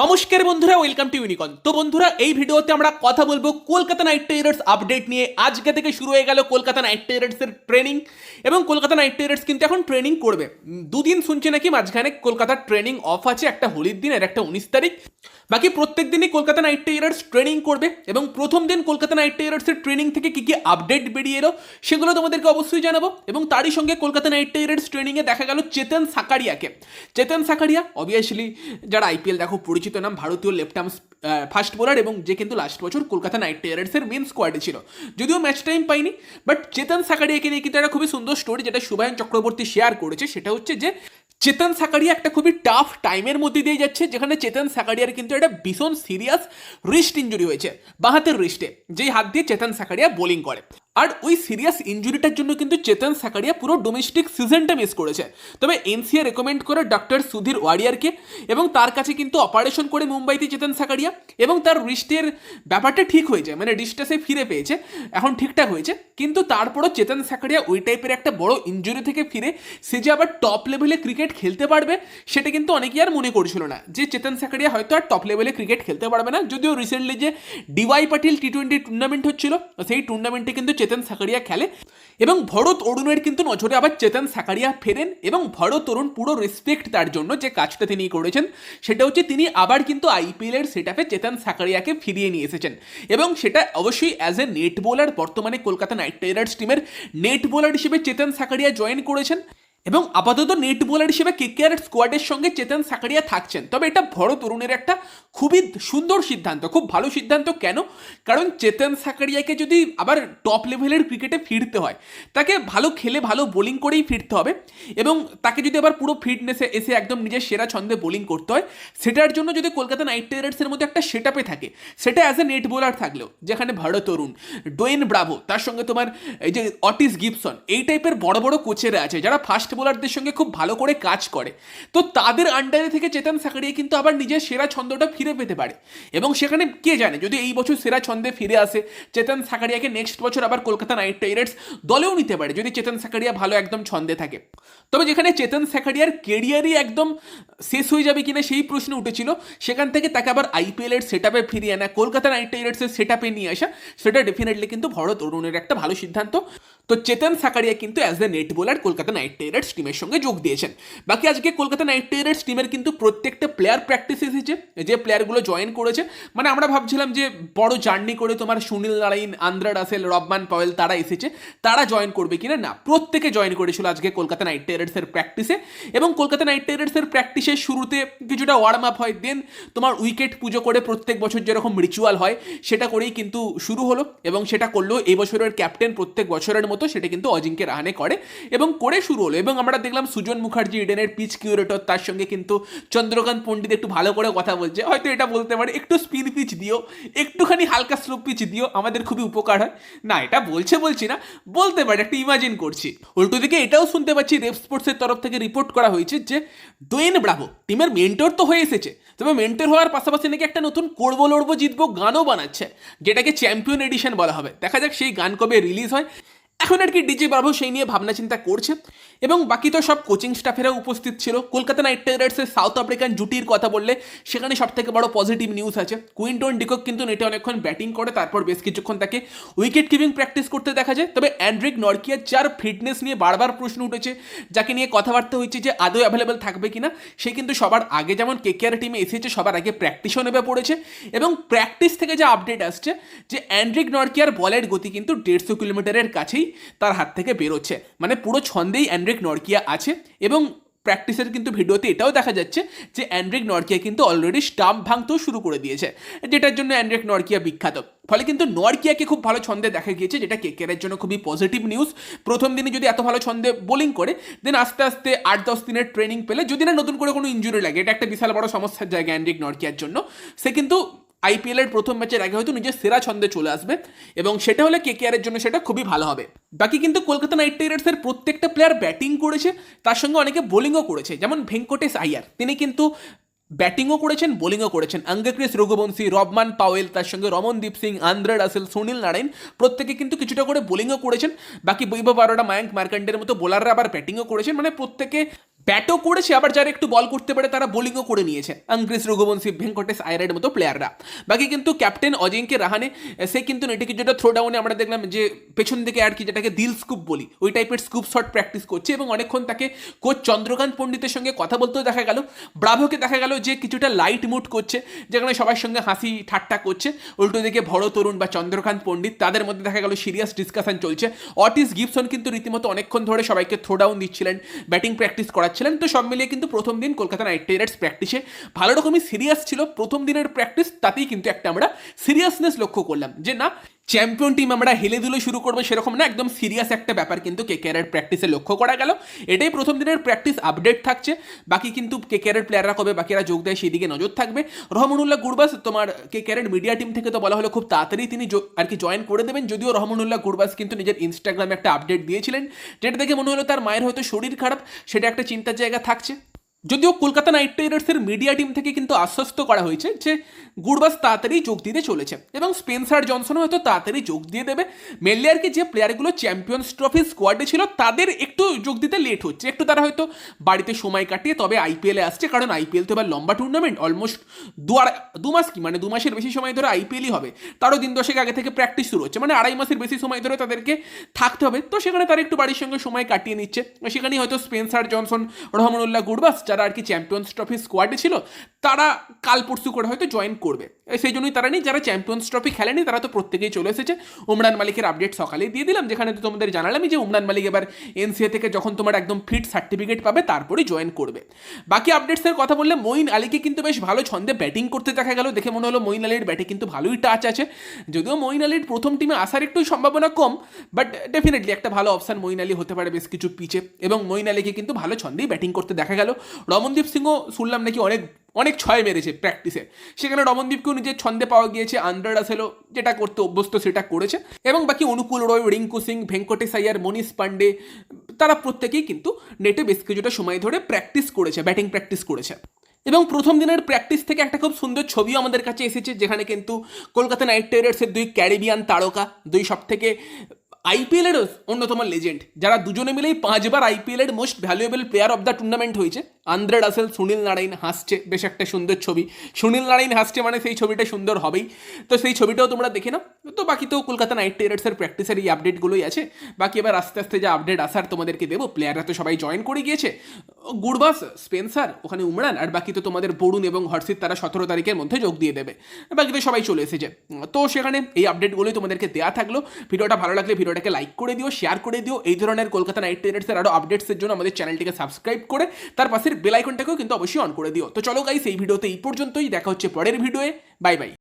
নমস্কার বন্ধুরা welcome to ইউনিকন তো বন্ধুরা, এই ভিডিওতে আমরা কথা বলব কলকাতা নাইট রাইডার্স আপডেট নিয়ে। আজকে থেকে শুরু হয়ে গেল কলকাতা নাইট রাইডার্সের ট্রেনিং এবং কলকাতা নাইট রাইডার্স কিন্তু এখন ট্রেনিং করবে। দুদিন শুনছে নাকি মাঝখানে কলকাতার ট্রেনিং অফ আছে, একটা হোলির দিন আর একটা উনিশ তারিখ। বাকি প্রত্যেক দিনই কলকাতা নাইট রাইডার্স ট্রেনিং করবে এবং প্রথম দিন কলকাতা নাইট রাইডার্সের ট্রেনিং থেকে কি কি আপডেট বেরিয়ে এলো সেগুলো তোমাদেরকে অবশ্যই জানাব এবং তারই সঙ্গে কলকাতা নাইট রাইডার্স ট্রেনিংয়ে দেখা গেল চেতন সাকারিয়াকে। চেতন সাকারিয়া অবভিয়াসলি যারা আইপিএল দেখো পরিচিত নাম ভারতীয় লেফট আর্ম ফাস্ট বোলার এবং যে কিন্তু লাস্ট বছর কলকাতা নাইট রাইডার্সের মেন স্কোয়াডে ছিল। যদিও ম্যাচ টাইম পাইনি বাট চেতন সাকারিয়াকে নিয়ে কিন্তু একটা খুবই সুন্দর স্টোরি যেটা শুভায়ন চক্রবর্তী শেয়ার করেছে, সেটা হচ্ছে যে চেতন সাকারিয়া একটা খুবই টাফ টাইমের মধ্যে দিয়ে যাচ্ছে, যেখানে চেতন সাকারিয়ার কিন্তু একটা ভীষণ সিরিয়াস রিস্ট ইঞ্জুরি হয়েছে, বাঁ হাতের রিস্টে যেই হাত দিয়ে চেতন সাকারিয়া বোলিং করে। আর ওই সিরিয়াস ইঞ্জুরিটার জন্য কিন্তু চেতন সাকারিয়া পুরো ডোমেস্টিক সিজনটা মিস করেছে। তবে এনসিএ রেকমেন্ড করে ডক্টর সুধীর ওয়ারিয়ারকে এবং তার কাছে কিন্তু অপারেশন করে মুম্বাইতে চেতন সাকারিয়া এবং তার রিস্টের ব্যাপারটা ঠিক হয়েছে মানে রিস্টটা সে ফিরে পেয়েছে, এখন ঠিকঠাক হয়েছে। কিন্তু তারপরও চেতন সাকারিয়া ওই টাইপের একটা বড় ইঞ্জুরি থেকে ফিরে, সে যে আবার টপ লেভেলে ক্রিকেট খেলতে পারবে, সেটা কিন্তু অনেকেই আর মনে করছিল না যে চেতন সাকারিয়া হয়তো আর টপ লেভেলে ক্রিকেট খেলতে পারবে না, যদিও রিসেন্টলি যে DY Patil T twenty tournament হচ্ছিল, সেই টুর্নামেন্টে কিন্তু চেতন সাকারিয়া খেলে এবং ভরত অরুণের কিন্তু নজরে আবার চেতন সাকারিয়া ফেরেন এবং ভরত অরুণ পুরো রেসপেক্ট তার জন্য যে কাজটা তিনি করেছেন, সেটা হচ্ছে তিনি আবার কিন্তু আইপিএল এর সেটাপে চেতন সাকারিয়াকে ফিরিয়ে নিয়ে এসেছেন। এবং সেটা অবশ্যই অ্যাজ এ নেট বোলার বর্তমানে কলকাতা নাইট রাইডার্স টিমের নেট বোলার হিসেবে চেতন সাকারিয়া জয়েন করেছেন। এবং আপাতত নেট বোলার হিসেবে কেকেআর স্কোয়াডের সঙ্গে চেতন সাকারিয়া থাকছেন। তবে এটা ভরত অরুণের একটা খুবই সুন্দর সিদ্ধান্ত, খুব ভালো সিদ্ধান্ত। কেন? কারণ চেতন সাকারিয়াকে যদি আবার টপ লেভেলের ক্রিকেটে ফিরতে হয়, তাকে ভালো খেলে ভালো বোলিং করেই ফিরতে হবে এবং তাকে যদি আবার পুরো ফিটনেসে এসে একদম নিজের সেরা ছন্দে বোলিং করতে হয়, সেটার জন্য যদি কলকাতা নাইট রাইডার্সের মধ্যে একটা সেট থাকে, সেটা অ্যাজ এ নেট বোলার থাকলেও, যেখানে ভরত অরুণ ডোয়েন ব্রাভো তার সঙ্গে তোমার এই যে অটিস গিবসন এই টাইপের বড় বড় কোচেরা আছে, যারা ফাস্ট বোলারদের সঙ্গে খুব ভালো করে কাজ করে। তো তাদের আন্ডারে থেকে চেতন সাকারিয়া কিন্তু আবার নিজের সেরা ছন্দটা ফিরে পেতে পারে। এবং সেখানে কে জানে, যদি এই বছর সেরা ছন্দে ফিরে আসে, চেতন সাকারিয়াকে নেক্সট বছর আবার কলকাতা নাইট রাইডার্স দলেও নিতে পারে, যদি চেতন সাকারিয়া ভালো একদম ছন্দে থাকে। তবে যেখানে চেতন সাকারিয়ার কেরিয়ারই একদম শেষ হয়ে যাবে কিনা সেই প্রশ্ন উঠেছিল, সেখান থেকে তাকে আবার আইপিএল এর সেট আপে ফিরিয়ে আনা, কলকাতা নাইট রাইডার্সের সেট আপে নিয়ে আসা, সেটা ডেফিনেটলি কিন্তু ভরত অরুণের একটা ভালো সিদ্ধান্ত। তো চেতন সাকারিয়া কিন্তু as a net bowler Kolkata Knight Riders টিমের সঙ্গে যোগ দিয়েছেন। বাকি আজকে কলকাতা নাইট রাইডার্স টিমের কিন্তু প্রত্যেকটা প্লেয়ার প্র্যাকটিস এসেছে, যে প্লেয়ারগুলো জয়েন করেছে। মানে আমরা ভাবছিলাম যে বড় জার্নি করে তোমার Sunil Narine, Andre Russell, Rovman Powell তারা এসেছে, তারা জয়েন করবে কিনা? না, প্রত্যেকে জয়েন করেছিল আজকে কলকাতা নাইট রাইডার্সের প্র্যাকটিসে। এবং কলকাতা নাইট রাইডার্সের প্র্যাকটিসের শুরুতে কিছুটা ওয়ার্ম আপ হয় দেন তোমার উইকেট পুজো করে প্রত্যেক বছর যেরকম রিচুয়াল হয়, সেটা করেই কিন্তু শুরু হলো। এবং সেটা করলেও এই বছরের ক্যাপ্টেন প্রত্যেক বছরের মতো সেটা কিন্তু অজিঙ্কে রাহানে করে। এবং করে শুরু হলো। এবং আমরা দেখলাম সুজন মুখার্জি ইডেনের পিচ কিউরেটর, তার সঙ্গে কিন্তু চন্দ্রকান্ত পণ্ডিত একটু ভালো করে কথা বলছে। হয়তো এটা বলতে পারে, একটু স্পিন পিচ দিও, একটুখানি হালকা স্লো পিচ দিও, আমাদের খুবই উপকার হয়। না, এটা বলছে বলছি না, বলতে পারে, একটা ইমাজিন করছি। উল্টো দিকে এটাও শুনতে পাচ্ছি রেপ স্পোর্টসের তরফ থেকে রিপোর্ট করা হয়েছে যে ডোয়েন ব্রাভো টিমের মেন্টর তো হয়ে এসেছে। তবে মেন্টর হওয়ার পাশাপাশি নাকি একটা নতুন করব লড়বো জিতবো গানও বানাচ্ছে, যেটাকে চ্যাম্পিয়ন এডিশন বলা হবে। দেখা যাক সেই গান কবে রিলিজ হয়। এখন আর কি ডিজে বাবু সেই নিয়ে ভাবনা চিন্তা করছে। এবং বাকি তো সব কোচিং স্টাফেরা উপস্থিত ছিল। কলকাতা নাইট রাইডার্সের সাউথ আফ্রিকান জুটির কথা বললে, সেখানে সব থেকে বড় পজিটিভ নিউজ আছে। কুইন্টন ডিকক কিন্তু নেটে অনেকক্ষণ ব্যাটিং করে, তারপর বেশ কিছুক্ষণ তাকে উইকেট কিপিং প্র্যাকটিস করতে দেখা যায়। তবে অ্যান্ড্রিক নরকিয়ার যার ফিটনেস নিয়ে বারবার প্রশ্ন উঠেছে, যাকে নিয়ে কথাবার্তা হচ্ছে যে আদৌ অ্যাভেলেবেল থাকবে কিনা, সে কিন্তু সবার আগে যেমন কে কেকেআর টিমে এসেছে, সবার আগে প্র্যাকটিসও নেবে পড়েছে। এবং প্র্যাকটিস থেকে যে আপডেট আসছে, যে অ্যান্ড্রিক নরকিয়ার বলের গতি কিন্তু দেড়শো কিলোমিটারের কাছেই তার হাত থেকে বেরোচ্ছে। মানে পুরো ছন্দেই অ্যান্ড্রিক নরকিয়া আছে এবং প্র্যাকটিসের কিন্তু ভিডিওতে এটাও দেখা যাচ্ছে যে অ্যান্ড্রিক নরকিয়া কিন্তু অলরেডি স্টাম্প ভাঙতেও শুরু করে দিয়েছে, যেটার জন্য অ্যান্ড্রিক নরকিয়া বিখ্যাত। ফলে কিন্তু নরকিয়াকে খুব ভালো ছন্দে দেখা গিয়েছে, যেটা কেকেরের জন্য খুবই পজিটিভ নিউজ প্রথম দিনে যদি এত ভালো ছন্দে বোলিং করে দেন আস্তে আস্তে আট দশ দিনের ট্রেনিং পেলে যদি না নতুন করে কোনো ইঞ্জুরি লাগে, এটা একটা বিশাল বড় সমস্যার জায়গা অ্যান্ড্রিক নরকিয়ার জন্য, সে কিন্তু আইপিএল এর প্রথম ম্যাচের আগে হয়তো নিজের সেরা ছন্দে চলে আসবে এবং সেটা হলে কেকেআর এর জন্য সেটা খুবই ভালো হবে। বাকি কিন্তু কলকাতা নাইট রাইডার্সের প্রত্যেকটা প্লেয়ার ব্যাটিং করেছে, তার সঙ্গে অনেকে বোলিংও করেছে, যেমন ভেঙ্কটেশ আইয়ার তিনি কিন্তু ব্যাটিংও করেছেন বোলিংও করেছেন। আঙ্গক্রিস রঘুবংশী, রবমান পাওয়েল, তার সঙ্গে রমনদীপ সিং, আন্দ্রা রাসেল, সুনীল নারায়ণ প্রত্যেকে কিন্তু কিছুটা করে বোলিংও করেছেন। বাকি বৈভব আরোরা মায়াঙ্ক মার্কান্ডের মতো বোলাররা আবার ব্যাটিংও করেছেন। মানে প্রত্যেকে ব্যাটও করেছে, আবার যারা একটু বল করতে পারে তারা বোলিংও করে নিয়েছে। আঙ্গ্রেস রঘুবংশী, ভেঙ্কটেশ আয়ারের মতো প্লেয়াররা বাকি কিন্তু ক্যাপ্টেন অজিঙ্কে রাহানে, সে কিন্তু নেটে কিছুটা থ্রো ডাউনে আমরা দেখলাম যে পেছন দিকে আর কি যেটাকে দিল স্কুপ বলি, ওই টাইপের স্কুপ শট প্র্যাকটিস করছে এবং অনেকক্ষণ তাকে কোচ চন্দ্রকান্ত পণ্ডিতের সঙ্গে কথা বলতেও দেখা গেল। ব্রাভোকে দেখা গেল যে কিছুটা লাইট মুড করছে, যেখানে সবার সঙ্গে হাসি ঠাট্টা করছে। উল্টো দিকে ভরো তরুণ বা চন্দ্রকান্ত পণ্ডিত, তাদের মধ্যে দেখা গেল সিরিয়াস ডিসকাশন চলছে। অটিস গিবসন কিন্তু রীতিমতো অনেকক্ষণ ধরে সবাইকে থ্রো ডাউন দিচ্ছিলেন ব্যাটিং প্র্যাকটিস করাচ্ছিলেন তো সব মিলিয়ে কিন্তু প্রথম দিন কলকাতা নাইট রাইডার্স প্র্যাকটিসে ভালো রকমই সিরিয়াস ছিল। প্রথম দিনের প্র্যাকটিস তাতেই কিন্তু একটা আমরা সিরিয়াসনেস লক্ষ্য করলাম যে না চ্যাম্পিয়ন টিম আমরা হেলে দুলে শুরু করব সেরকম না, একদম সিরিয়াস একটা ব্যাপার কিন্তু কেকেআরের প্র্যাকটিসে লক্ষ্য করা গেল। এটাই প্রথম দিনের প্র্যাকটিস আপডেট থাকছে। বাকি কিন্তু কেকেআরের প্লেয়াররা কবে বাকিরা যোগ দেয় সেই দিকে নজর থাকবে। রহমানুল্লাহ গুরবাস, তোমার কেকেআরের মিডিয়া টিম থেকে তো বলা হলো খুব তাড়াতাড়ি তিনি আর কি জয়েন করে দেবেন। যদিও রহমানুল্লাহ গুরবাস কিন্তু নিজের ইনস্টাগ্রামে একটা আপডেট দিয়েছিলেন। যেটা দেখে মনে হলো তার মায়ের হয়তো শরীর খারাপ, সেটা একটা চিন্তার জায়গা থাকছে। যদিও কলকাতা নাইট রাইডার্সের মিডিয়া টিম থেকে কিন্তু আশ্বস্ত করা হয়েছে যে গুরবাস তাড়াতাড়ি যোগ দিতে চলেছে এবং স্পেন্সার জনসন হয়তো তাড়াতাড়ি যোগ দিয়ে দেবে। মেনলি আর কি যে প্লেয়ারগুলো চ্যাম্পিয়ন্স ট্রফি স্কোয়াডে ছিল, তাদের একটু যোগ দিতে লেট হচ্ছে। একটু তারা হয়তো বাড়িতে সময় কাটিয়ে তবে আইপিএলে আসছে, কারণ আইপিএল তো এবার লম্বা টুর্নামেন্ট অলমোস্ট দু আড়াই দু মাস কি মানে দু মাসের বেশি সময় ধরে আইপিএলই হবে। তারও দিন দশেক আগে থেকে প্র্যাকটিস শুরু হচ্ছে মানে আড়াই মাসের বেশি সময় ধরে তাদেরকে থাকতে হবে। তো সেখানে তারা একটু বাড়ির সঙ্গে সময় কাটিয়ে নিচ্ছে। সেখানেই হয়তো স্পেন্সার জনসন রহমানুল্লাহ গুরবাস যারা আর কি চ্যাম্পিয়ন্স ট্রফি স্কোয়াডে ছিল, তারা কাল পরশু করে হয়তো জয়েন করবে। সেই জন্যই তারা নেই, যারা চ্যাম্পিয়ন্স ট্রফি খেলেনি, তারা তো প্রত্যেকেই চলে এসেছে। উমরান মালিকের আপডেট সকালেই দিয়ে দিলাম, যেখানে তো তোমাদের জানালামই যে উমরান মালিক এবার এনসিএ থেকে যখন তোমার একদম ফিট সার্টিফিকেট পাবে, তারপরে জয়েন করবে। বাকি আপডেটসের কথা বললে, মঈন আলীকে কিন্তু বেশ ভালো ছন্দে ব্যাটিং করতে দেখা গেল। দেখে মনে হলো মঈন আলীর ব্যাটে কিন্তু ভালোই টাচ আছে। যদিও মঈন আলীর প্রথম টিমে আসার একটু সম্ভাবনা কম বাট ডেফিনেটলি একটা ভালো অপশন মঈন আলী হতে পারে বেশ কিছু পিচে। এবং মঈন আলীকে কিন্তু ভালো ছন্দেই ব্যাটিং করতে দেখা গেল। রমনদীপ সিংও শুনলাম নাকি অনেক অনেক ছয় মেরেছে প্র্যাকটিসে সেখানে রমনদীপকেও নিজের ছন্দে পাওয়া গিয়েছে আন্ডার আসেলো, যেটা করতে অভ্যস্ত সেটা করেছে। এবং বাকি অনুকূল রয়, রিঙ্কু সিং, ভেঙ্কটেশ আইয়ার মনীষ পান্ডে তারা প্রত্যেকেই কিন্তু নেটে বেশ কিছুটা সময় ধরে প্র্যাকটিস করেছে ব্যাটিং প্র্যাকটিস করেছে। এবং প্রথম দিনের প্র্যাকটিস থেকে একটা খুব সুন্দর ছবিও আমাদের কাছে এসেছে, যেখানে কিন্তু কলকাতা নাইট রাইডার্সের দুই ক্যারিবিয়ান তারকা, দুই সব থেকে আইপিএলের অন্যতম লেজেন্ড যারা দুজনে মিলেই পাঁচবার আইপিএলের most valuable player of the tournament হয়েছে। আন্দ্রে রাসেল, সুনীল নারায়ণ হাসছে, বেশ একটা সুন্দর ছবি। সুনীল নারায়ণ হাসছে মানে সেই ছবিটা সুন্দর হবেই। তো সেই ছবিটাও তোমরা দেখে নাও। তো বাকি তো কলকাতা নাইট রাইডার্সের প্র্যাকটিসের এই আপডেটগুলোই আছে। বাকি এবার আস্তে আস্তে যা আপডেট আসার তোমাদেরকে দেবো। প্লেয়াররা তো সবাই জয়েন করে গিয়েছে। গুরবাস, স্পেন্সার, ওখানে উমরান, আর বাকি তো তোমাদের বরুণ এবং হর্ষিত, তারা সতেরো তারিখের মধ্যে যোগ দিয়ে দেবে। বাকি তো সবাই চলে এসেছে। তো সেখানে এই আপডেটগুলোই তোমাদেরকে দেওয়া থাকল। ভিডিওটা ভালো লাগলে ভিডিওটাকে লাইক করে দিও শেয়ার করে দিও। এই ধরনের কলকাতা নাইট রাইডার্সের আরও আপডেটসের জন্য আমাদের চ্যানেলটিকে সাবস্ক্রাইব করে, তার পাশের বেল আইকনটাকেও কিন্তু অবশ্যই অন করে দিও। তো চলো গাইস এই ভিডিওতে এই পর্যন্তই। দেখা হচ্ছে পরের ভিডিওয়ে বাই বাই